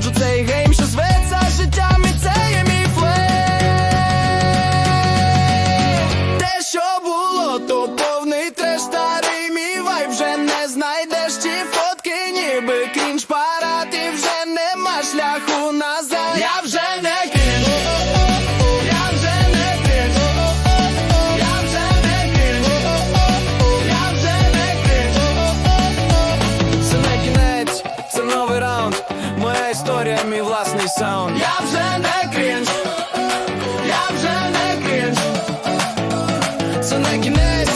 проходжу цей гейм, що зветься життям і це є мій флей Те, що було, то повний треш старий мій вайб вже не знайдеш ті фотки, ніби крінж парад І вже нема шляху назад. Я вже історія, мій власний саунд. Я вже не крінж, я вже не крінж. Це не кінець.